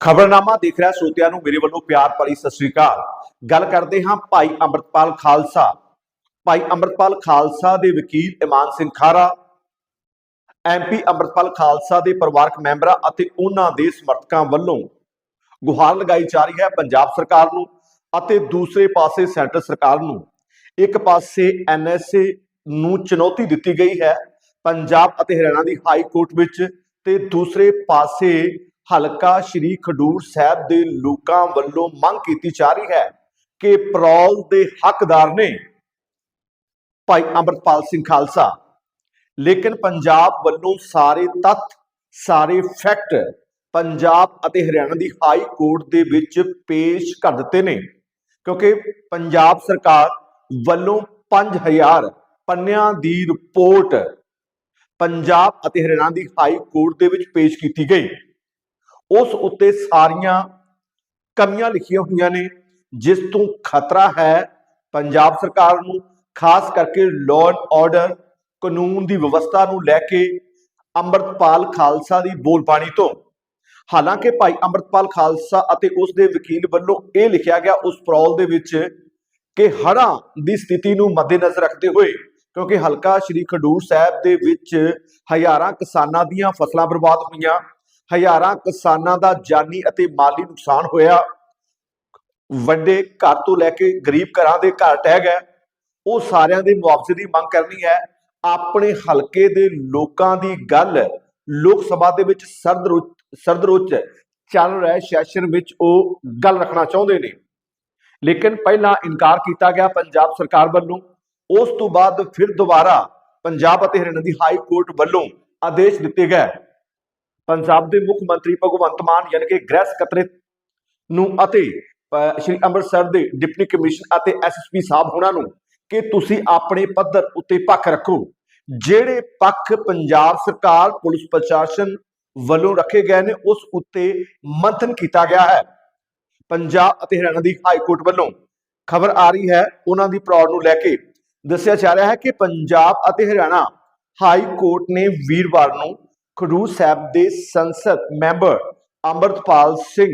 ਖਬਰਨਾਮਾ ਦੇਖ ਰਿਹਾ ਸਰੋਤਿਆਂ ਨੂੰ, ਮੇਰੇ ਵੱਲੋਂ ਪਿਆਰ ਭਰੀ ਸਤਿ ਸ੍ਰੀ ਅਕਾਲ। ਗੱਲ ਕਰਦੇ ਹਾਂ ਭਾਈ ਅੰਮ੍ਰਿਤਪਾਲ ਖਾਲਸਾ। ਭਾਈ ਅੰਮ੍ਰਿਤਪਾਲ ਖਾਲਸਾ ਦੇ ਵਕੀਲ ਇਮਾਨ ਸਿੰਘ ਖਾਰਾ ਐਮਪੀ ਅੰਮ੍ਰਿਤਪਾਲ ਖਾਲਸਾ ਦੇ ਪਰਿਵਾਰਕ ਮੈਂਬਰਾਂ ਅਤੇ ਉਹਨਾਂ ਦੇ ਸਮਰਥਕਾਂ ਵੱਲੋਂ ਗੁਹਾਰ ਲਗਾਈ ਜਾ ਰਹੀ ਹੈ ਪੰਜਾਬ ਸਰਕਾਰ ਨੂੰ ਅਤੇ ਦੂਸਰੇ ਪਾਸੇ ਸੈਂਟਰ ਸਰਕਾਰ ਨੂੰ। ਇੱਕ ਪਾਸੇ ਐਨਐਸਏ ਨੂੰ ਚੁਣੌਤੀ ਦਿੱਤੀ ਗਈ ਹੈ, ਪੰਜਾਬ ਅਤੇ ਹਰਿਆਣਾ ਦੀ ਹਾਈ ਕੋਰਟ ਵਿੱਚ ਤੇ ਦੂਸਰੇ ਪਾਸੇ ਹਲਕਾ ਸ਼੍ਰੀ ਖਡੂਰ ਸਾਹਿਬ ਦੇ ਲੋਕਾਂ ਵੱਲੋਂ ਮੰਗ ਕੀਤੀ ਜਾ ਰਹੀ ਹੈ ਕਿ ਪਰੌਲ ਦੇ ਹੱਕਦਾਰ ਨੇ ਭਾਈ ਅੰਮ੍ਰਿਤਪਾਲ ਸਿੰਘ ਖਾਲਸਾ, ਲੇਕਿਨ ਪੰਜਾਬ ਵੱਲੋਂ ਸਾਰੇ ਤੱਥ, ਸਾਰੇ ਫੈਕਟ ਪੰਜਾਬ ਅਤੇ ਹਰਿਆਣਾ ਦੀ ਹਾਈ ਕੋਰਟ ਦੇ ਵਿੱਚ ਪੇਸ਼ ਕਰ ਦਿੱਤੇ ਨੇ, ਕਿਉਂਕਿ ਪੰਜਾਬ ਸਰਕਾਰ ਵੱਲੋਂ 5000 ਪੰਨਿਆਂ ਦੀ ਰਿਪੋਰਟ ਪੰਜਾਬ ਅਤੇ ਹਰਿਆਣਾ ਦੀ ਹਾਈ ਕੋਰਟ ਦੇ ਵਿੱਚ ਪੇਸ਼ ਕੀਤੀ ਗਈ। ਉਸ ਉੱਤੇ ਸਾਰੀਆਂ ਕਮੀਆਂ ਲਿਖੀਆਂ ਹੋਈਆਂ ਨੇ, ਜਿਸ ਤੋਂ ਖਤਰਾ ਹੈ ਪੰਜਾਬ ਸਰਕਾਰ ਨੂੰ, ਖਾਸ ਕਰਕੇ ਲਾਅ ਐਂਡ ਆਰਡਰ ਕਾਨੂੰਨ ਦੀ ਵਿਵਸਥਾ ਨੂੰ ਲੈ ਕੇ ਅੰਮ੍ਰਿਤਪਾਲ ਖਾਲਸਾ ਦੀ ਬੋਲਬਾਣੀ ਤੋਂ। ਹਾਲਾਂਕਿ ਭਾਈ ਅੰਮ੍ਰਿਤਪਾਲ ਖਾਲਸਾ ਅਤੇ ਉਸ ਦੇ ਵਕੀਲ ਵੱਲੋਂ ਇਹ ਲਿਖਿਆ ਗਿਆ ਉਸ ਪ੍ਰੋਲ ਦੇ ਵਿੱਚ ਕਿ ਹੜ੍ਹਾਂ ਦੀ ਸਥਿਤੀ ਨੂੰ ਮੱਦੇਨਜ਼ਰ ਰੱਖਦੇ ਹੋਏ, ਕਿਉਂਕਿ ਹਲਕਾ ਸ਼੍ਰੀ ਖਡੂਰ ਸਾਹਿਬ ਦੇ ਵਿੱਚ ਹਜ਼ਾਰਾਂ ਕਿਸਾਨਾਂ ਦੀਆਂ ਫਸਲਾਂ ਬਰਬਾਦ ਹੋਈਆਂ ਹਜ਼ਾਰਾਂ ਕਿਸਾਨਾਂ ਦਾ ਜਾਨੀ ਅਤੇ ਮਾਲੀ ਨੁਕਸਾਨ ਹੋਇਆ। ਵੱਡੇ ਘਰ ਤੋਂ ਲੈ ਕੇ ਗਰੀਬ ਘਰਾਂ ਦੇ ਘਰ ਟਹਿ ਗਏ। ਉਹ ਸਾਰਿਆਂ ਦੇ ਮੁਆਵਜ਼ੇ ਦੀ ਮੰਗ ਕਰਨੀ ਹੈ। ਆਪਣੇ ਹਲਕੇ ਦੇ ਲੋਕਾਂ ਦੀ ਗੱਲ ਲੋਕ ਸਭਾ ਦੇ ਵਿੱਚ ਸਰਦ ਰੁੱਚ ਚੱਲ ਰਹੇ ਸੈਸ਼ਨ ਵਿੱਚ ਉਹ ਗੱਲ ਰੱਖਣਾ ਚਾਹੁੰਦੇ ਨੇ। ਲੇਕਿਨ ਪਹਿਲਾਂ ਇਨਕਾਰ ਕੀਤਾ ਗਿਆ ਪੰਜਾਬ ਸਰਕਾਰ ਵੱਲੋਂ। ਉਸ ਤੋਂ ਬਾਅਦ ਫਿਰ ਦੁਬਾਰਾ ਪੰਜਾਬ ਅਤੇ ਹਰਿਆਣਾ ਦੀ ਹਾਈ ਕੋਰਟ ਵੱਲੋਂ ਆਦੇਸ਼ ਦਿੱਤੇ ਗਏ। ਪੰਜਾਬ ਦੇ ਮੁੱਖ ਮੰਤਰੀ ਭਗਵੰਤ ਮਾਨ ਯਾਨੀ ਕਿ ਗ੍ਰਹਿ ਸਕੱਤਰੇਤ ਨੂੰ ਅਤੇ ਸ਼੍ਰੀ ਅੰਮ੍ਰਿਤਸਰ ਦੇ ਡਿਪਟੀ ਕਮਿਸ਼ਨ ਅਤੇ ਐਸਐਸਪੀ ਸਾਹਿਬ ਹੋਣਾ ਨੂੰ ਕਿ ਤੁਸੀਂ ਆਪਣੇ ਪੱਧਰ ਉੱਤੇ ਪੱਖ ਰੱਖੋ, ਜਿਹੜੇ ਪੱਖ ਪੰਜਾਬ ਸਰਕਾਰ, ਪੁਲਿਸ ਪ੍ਰਸ਼ਾਸਨ ਵੱਲੋਂ ਰੱਖੇ ਗਏ ਨੇ, ਉਸ ਉੱਤੇ ਮੰਥਨ ਕੀਤਾ ਗਿਆ ਹੈ। ਪੰਜਾਬ ਅਤੇ ਹਰਿਆਣਾ ਦੀ ਹਾਈ ਕੋਰਟ ਵੱਲੋਂ ਖਬਰ ਆ ਰਹੀ ਹੈ, ਉਹਨਾਂ ਦੀ ਪ੍ਰੌੜ ਨੂੰ ਲੈ ਕੇ ਦੱਸਿਆ ਜਾ ਰਿਹਾ ਹੈ ਕਿ ਪੰਜਾਬ ਅਤੇ ਹਰਿਆਣਾ ਹਾਈ ਕੋਰਟ ਨੇ ਵੀਰਵਾਰ ਨੂੰ ਖਡੂਰ ਸਾਹਿਬ ਦੇ ਸੰਸਦ ਮੈਂਬਰ ਅੰਮ੍ਰਿਤਪਾਲ ਸਿੰਘ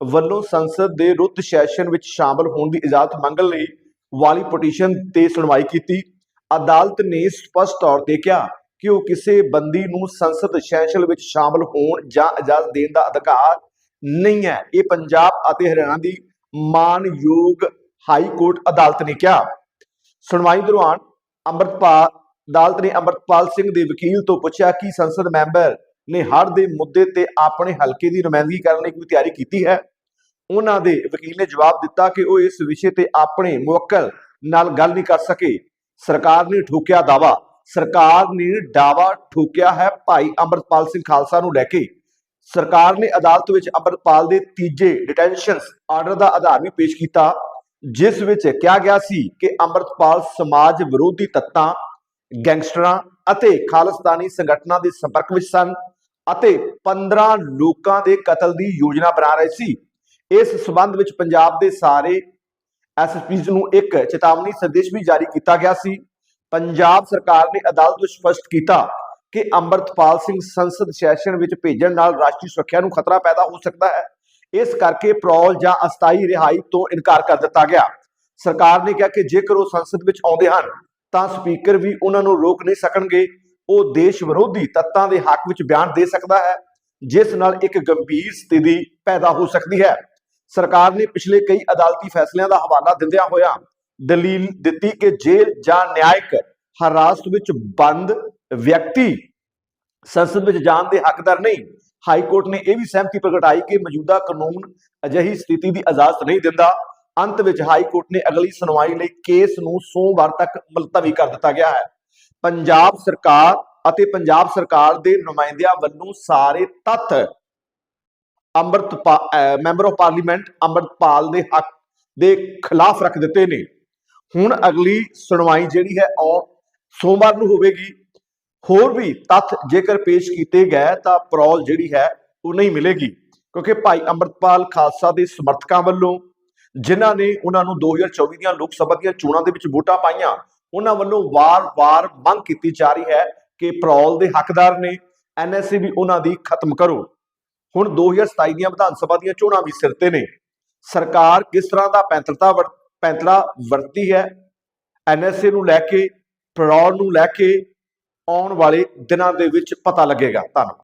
ਵੱਲੋਂ ਸੰਸਦ ਦੇ ਰੁੱਤ ਸੈਸ਼ਨ ਵਿੱਚ ਸ਼ਾਮਲ ਹੋਣ ਦੀ ਇਜਾਜ਼ਤ ਮੰਗਣ ਲਈ ਵਾਲੀ ਪਟੀਸ਼ਨ ਤੇ ਸੁਣਵਾਈ ਕੀਤੀ। ਅਦਾਲਤ ਨੇ ਸਪਸ਼ਟ ਤੌਰ ਤੇ ਕਿਹਾ ਕਿ ਉਹ ਕਿਸੇ ਬੰਦੀ ਨੂੰ ਸੰਸਦ ਸੈਸ਼ਨ ਵਿੱਚ ਸ਼ਾਮਲ ਹੋਣ ਜਾਂ ਇਜਾਜ਼ਤ ਦੇਣ ਦਾ ਅਧਿਕਾਰ ਨਹੀਂ ਹੈ। ਇਹ ਪੰਜਾਬ ਅਤੇ ਹਰਿਆਣਾ ਦੀ ਮਾਨਯੋਗ ਹਾਈ ਕੋਰਟ ਅਦਾਲਤ ਨੇ ਕਿਹਾ। ਸੁਣਵਾਈ ਦੌਰਾਨ ਅੰਮ੍ਰਿਤਪਾਲ ਅਦਾਲਤ ਨੇ ਅੰਮ੍ਰਿਤਪਾਲ ਸਿੰਘ ਦੇ ਵਕੀਲ ਤੋਂ ਪੁੱਛਿਆ ਕਿ ਸੰਸਦ ਮੈਂਬਰ ਨੇ ਹੜ੍ਹ ਦੇ ਮੁੱਦੇ ਤੇ ਆਪਣੇ ਹਲਕੇ ਦੀ ਨੁਮਾਇੰਦਗੀ ਕਰਨ ਲਈ ਕੋਈ ਤਿਆਰੀ ਕੀਤੀ ਹੈ? ਉਹਨਾਂ ਦੇ ਵਕੀਲ ਨੇ ਜਵਾਬ ਦਿੱਤਾ ਕਿ ਉਹ ਇਸ ਵਿਸ਼ੇ ਤੇ ਆਪਣੇ ਮੁਵੱਕਲ ਨਾਲ ਗੱਲ ਨਹੀਂ ਕਰ ਸਕੇ। ਸਰਕਾਰ ਨੇ ਠੋਕਿਆ ਦਾਵਾ ਸਰਕਾਰ ਨੇ ਦਾਵਾ ਠੋਕਿਆ ਹੈ ਭਾਈ ਅੰਮ੍ਰਿਤਪਾਲ ਸਿੰਘ ਖਾਲਸਾ ਨੂੰ ਲੈ ਕੇ। ਸਰਕਾਰ ਨੇ ਅਦਾਲਤ ਵਿੱਚ ਅੰਮ੍ਰਿਤਪਾਲ ਦੇ ਤੀਜੇ ਡਿਟੈਂਸ਼ਨ ਆਰਡਰ ਦਾ ਆਧਾਰ ਵੀ ਪੇਸ਼ ਕੀਤਾ, ਜਿਸ ਵਿੱਚ ਕਿਹਾ ਗਿਆ ਸੀ ਕਿ ਅੰਮ੍ਰਿਤਪਾਲ ਸਮਾਜ ਵਿਰੋਧੀ ਤੱਤਾਂ ਗੈਂਗਸਟਰਾਂ ਅਤੇ ਖਾਲਿਸਤਾਨੀ ਸੰਗਠਨਾਂ ਦੇ ਸੰਪਰਕ ਵਿੱਚ ਸਨ ਅਤੇ 15 ਲੋਕਾਂ ਦੇ ਕਤਲ ਦੀ ਯੋਜਨਾ ਬਣਾ ਰਹੇ ਸੀ। ਇਸ ਸਬੰਧ ਵਿੱਚ ਪੰਜਾਬ ਦੇ ਸਾਰੇ ਐਸਐਸਪੀਜ਼ ਨੂੰ ਇੱਕ ਚੇਤਾਵਨੀ ਸੰਦੇਸ਼ ਵੀ ਜਾਰੀ ਕੀਤਾ ਗਿਆ ਸੀ। ਪੰਜਾਬ ਸਰਕਾਰ ਨੇ ਅਦਾਲਤ ਨੂੰ ਸਪਸ਼ਟ ਕੀਤਾ ਕਿ ਅੰਮ੍ਰਿਤਪਾਲ ਸਿੰਘ ਸੰਸਦ ਸੈਸ਼ਨ ਵਿੱਚ ਭੇਜਣ ਨਾਲ ਰਾਸ਼ਟਰੀ ਸੁਰੱਖਿਆ ਨੂੰ ਖਤਰਾ ਪੈਦਾ ਹੋ ਸਕਦਾ ਹੈ। ਇਸ ਕਰਕੇ ਪ੍ਰੋਲ ਜਾਂ ਅਸਥਾਈ ਰਿਹਾਈ ਤੋਂ ਇਨਕਾਰ ਕਰ ਦਿੱਤਾ ਗਿਆ। ਸਰਕਾਰ ਨੇ ਕਿਹਾ ਕਿ ਜੇਕਰ ਉਹ ਸੰਸਦ ਵਿੱਚ ਆਉਂਦੇ ਹਨ ਤਾਂ ਸਪੀਕਰ ਵੀ ਉਹਨਾਂ ਨੂੰ ਰੋਕ ਨਹੀਂ ਸਕਣਗੇ। ਉਹ ਦੇਸ਼ ਵਿਰੋਧੀ ਤੱਤਾਂ ਦੇ ਹੱਕ ਵਿੱਚ ਬਿਆਨ ਦੇ ਸਕਦਾ ਹੈ, ਜਿਸ ਨਾਲ ਇੱਕ ਗੰਭੀਰ ਸਥਿਤੀ ਪੈਦਾ ਹੋ ਸਕਦੀ ਹੈ। ਸਰਕਾਰ ਨੇ ਪਿਛਲੇ ਕਈ ਅਦਾਲਤੀ ਫੈਸਲਿਆਂ ਦਾ ਹਵਾਲਾ ਦਿੰਦਿਆਂ ਹੋਇਆ ਦਲੀਲ ਦਿੱਤੀ ਕਿ ਜੇਲ੍ਹ ਜਾਂ ਨਿਆਇਕ ਹਰਾਸਤ ਵਿੱਚ ਬੰਦ ਵਿਅਕਤੀ ਸੰਸਦ ਵਿੱਚ ਜਾਣ ਦੇ ਹੱਕਦਾਰ ਨਹੀਂ। ਹਾਈ ਕੋਰਟ ਨੇ ਇਹ ਵੀ ਸਹਿਮਤੀ ਪ੍ਰਗਟਾਈ ਕਿ ਮੌਜੂਦਾ ਕਾਨੂੰਨ ਅਜਿਹੀ ਸਥਿਤੀ ਦੀ ਇਜਾਜ਼ਤ ਨਹੀਂ ਦਿੰਦਾ। ਅੰਤ ਵਿੱਚ ਹਾਈ ਕੋਰਟ ਨੇ ਅਗਲੀ ਸੁਣਵਾਈ ਲਈ ਕੇਸ ਨੂੰ ਸੋਮਵਾਰ ਤੱਕ ਮੁਲਤਵੀ ਕਰ ਦਿੱਤਾ ਗਿਆ ਹੈ। ਪੰਜਾਬ ਸਰਕਾਰ ਅਤੇ ਪੰਜਾਬ ਸਰਕਾਰ ਦੇ ਨੁਮਾਇੰਦਿਆਂ ਵੱਲੋਂ ਸਾਰੇ ਤੱਥ Amritpal member of parliament Amritpal ਦੇ ਹੱਕ ਦੇ ਖਿਲਾਫ ਰੱਖ ਦਿੱਤੇ ਨੇ। ਹੁਣ ਅਗਲੀ ਸੁਣਵਾਈ ਜਿਹੜੀ ਹੈ ਉਹ ਸੋਮਵਾਰ ਨੂੰ ਹੋਵੇਗੀ। ਹੋਰ ਵੀ ਤੱਥ ਜੇਕਰ ਪੇਸ਼ ਕੀਤੇ ਗਏ ਤਾਂ ਪ੍ਰੋਲ ਜਿਹੜੀ ਹੈ ਉਹ ਨਹੀਂ ਮਿਲੇਗੀ। ਕਿਉਂਕਿ ਭਾਈ ਅੰਮ੍ਰਿਤਪਾਲ ਖਾਲਸਾ ਦੇ ਸਮਰਥਕਾਂ ਵੱਲੋਂ ਜਿਨ੍ਹਾਂ ਨੇ ਉਹਨਾਂ ਨੂੰ 2024 ਦੀਆਂ ਲੋਕ ਸਭਾ ਦੀਆਂ ਚੋਣਾਂ ਦੇ ਵਿੱਚ ਵੋਟਾਂ ਪਾਈਆਂ, ਉਹਨਾਂ ਵੱਲੋਂ ਵਾਰ-ਵਾਰ ਮੰਗ ਕੀਤੀ ਜਾ ਰਹੀ ਹੈ ਕਿ ਪ੍ਰੋਲ ਦੇ ਹੱਕਦਾਰ ਨੇ ਐਨਐਸਏ ਵੀ ਉਹਨਾਂ ਦੀ ਖਤਮ ਕਰੋ। ਹੁਣ 2027 ਦੀਆਂ ਵਿਧਾਨ ਸਭਾ ਦੀਆਂ ਚੋਣਾਂ ਵੀ ਸਿਰ ਤੇ ਨੇ। ਸਰਕਾਰ ਕਿਸ ਤਰ੍ਹਾਂ ਦਾ ਪੈਂਤਰਤਾ ਵਰ- ਪੈਂਤੜਾ ਵਰਤੀ ਹੈ? ਐਨਐਸਏ ਨੂੰ ਲੈ ਕੇ ਪੜਾਉਣ ਨੂੰ ਲੈ ਕੇ ਆਉਣ ਵਾਲੇ ਦਿਨਾਂ ਦੇ ਵਿੱਚ ਪਤਾ ਲੱਗੇਗਾ। ਧੰਨਵਾਦ।